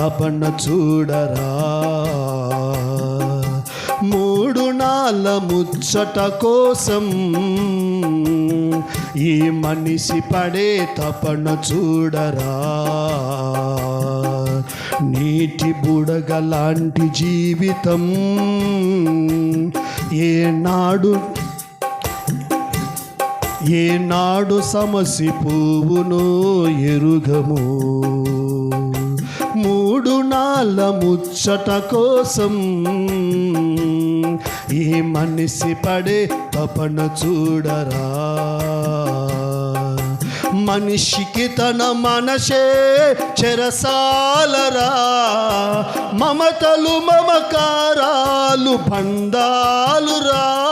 తపన చూడరా. మూడు నాళ్ళ ముచ్చట కోసం ఈ మనిషి పడే తపన చూడరా. నీటి బుడగ లాంటి జీవితం ఏనాడు ఏనాడు సమసి పువ్వును ఎరుగము. మూడు ముచ్చట కోసం ఈ మనిషి పడే తపన చూడరా. మనిషికి తన మనసే చెరసాలరా. మమతలు మమకారాలు బంధాలురా.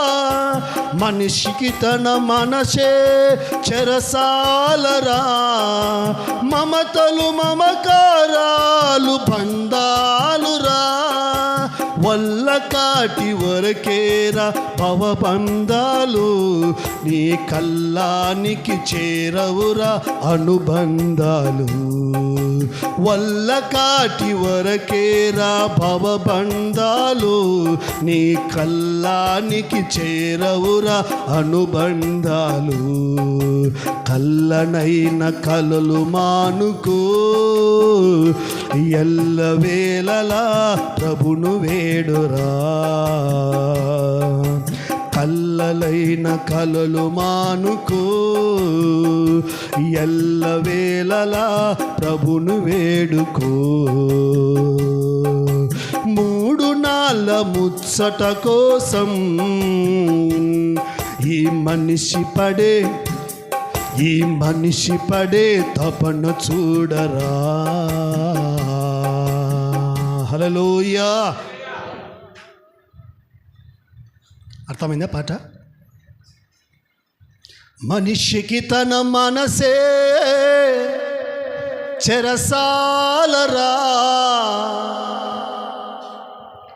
మనిషికి తన మనసే చెరసాలరా. మమతలు మమకారాలు బంధాలురా. వల్ల కాటి వరకేరా భవబంధాలు. నీ కల్లానికి చేరవురా అనుబంధాలు. వల్ల కాటి వరకేరా భవబంధాలు నీ కల్లానికి చేరవురా అనుబంధాలు. కల్లనైన కలలు మానుకో ఎల్లవేళలా ప్రభును వేడురా. కల్లలైన కలలు మానుకో. ఎల్లవేళలా ప్రభును వేడుకో. మూడు నాళ్ళ ముచ్చట కోసం ఈ మనిషి పడే ఈ మనిషి పడే తపన చూడరా. హలోయా అర్థమైందా పాట? మనిషికి తన మనసే చెరసాలరా.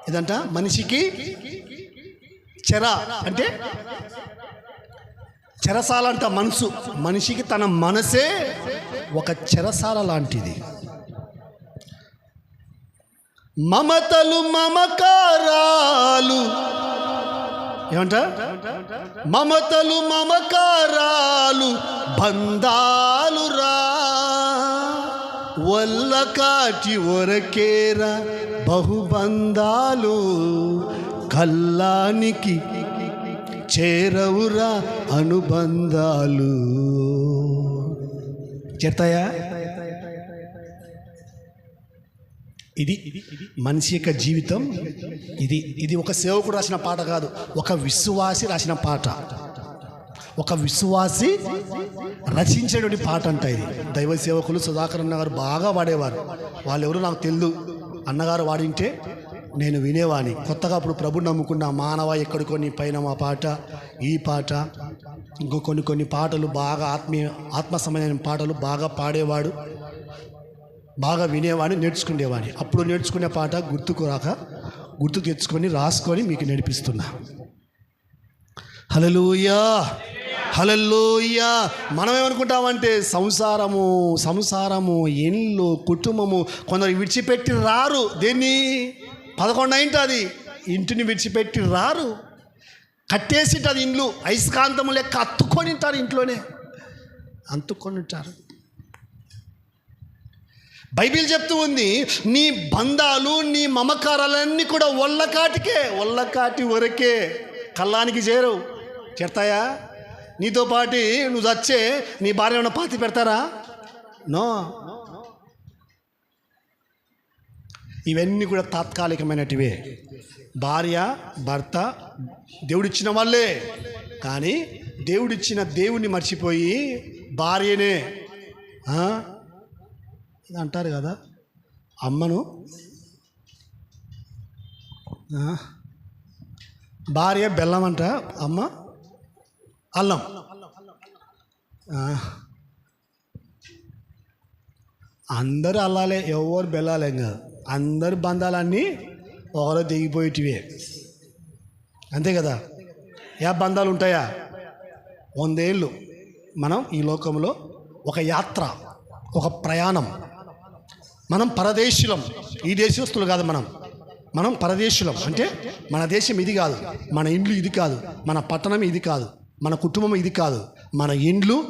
ఇదంట మనిషికి చెర అంటే చెరసాల అంట మనసు. మనిషికి తన మనసే ఒక చెరసాల లాంటిది. మమతలు మమకారాలు ఏమంట? మమతలు మమకారాలు బంధాలు రా వల్ల కాటి ఒరకేరా బహుబంధాలు కల్లానికి చేరవురా అనుబంధాలు. చేస్తాయా ఇది మనిషి యొక్క జీవితం. ఇది ఇది ఒక సేవకుడు రాసిన పాట కాదు ఒక విశ్వాసి రాసిన పాట. ఒక విశ్వాసి రచించేటువంటి పాట అంట ఇది. దైవ సేవకులు సుధాకర్ అన్న గారు బాగా పాడేవారు. వాళ్ళు ఎవరు నాకు తెలియదు అన్నగారు వాడింటే నేను వినేవాని కొత్తగా అప్పుడు ప్రభు నమ్ముకున్న మానవ ఎక్కడికో నీ పైన మా పాట ఈ పాట ఇంకో కొన్ని కొన్ని పాటలు బాగా ఆత్మీయ ఆత్మ సంబంధమైన పాటలు బాగా పాడేవాడు. బాగా వినేవాడిని నేర్చుకునేవాడిని అప్పుడు నేర్చుకునే పాట గుర్తుకు రాక గుర్తు తెచ్చుకొని రాసుకొని మీకు నేర్పిస్తున్నా. హలలుయా హలల్లోయ! మనం ఏమనుకుంటామంటే సంసారము సంసారము ఇల్లు కుటుంబము కొందరు విడిచిపెట్టి రారు. దేన్ని? పదకొండు అయింటుంది ఇంటిని విడిచిపెట్టి రారు. కట్టేసింటుంది ఇండ్లు. అయస్కాంతము లెక్క అత్తుకొని ఉంటారు ఇంట్లోనే. అంతుకొని ఉంటారు. బైబిల్ చెప్తూ ఉంది నీ బంధాలు నీ మమకారాలన్నీ కూడా ఒళ్ళకాటికే ఒళ్ళకాటి వరకే కళ్ళానికి చేరవు. చేరతాయా? నీతో పాటి నువ్వు చచ్చే నీ భార్య ఏమైనా పాతి పెడతారా? నో. ఇవన్నీ కూడా తాత్కాలికమైనటివే. భార్య భర్త దేవుడిచ్చిన వాళ్ళే. కానీ దేవుడిచ్చిన దేవుణ్ణి మర్చిపోయి భార్యనే. అంటారు కదా. అమ్మను భార్య బెల్లం అంట. అమ్మ అల్లం. అందరు అల్లాలే ఎవరు బెల్లాలేం కాదు అందరు బంధాలన్నీ ఒకరో దిగిపోయేటివే. అంతే కదా? ఏ బంధాలు ఉంటాయా? వందేళ్ళు. మనం ఈ లోకంలో ఒక యాత్ర ఒక ప్రయాణం. మనం పరదేశులం. ఈ దేశస్తులు కాదు మనం. మనం పరదేశులం. అంటే మన దేశం ఇది కాదు. మన ఇండ్లు ఇది కాదు. మన పట్టణం ఇది కాదు. మన కుటుంబం ఇది కాదు. మన ఇండ్లు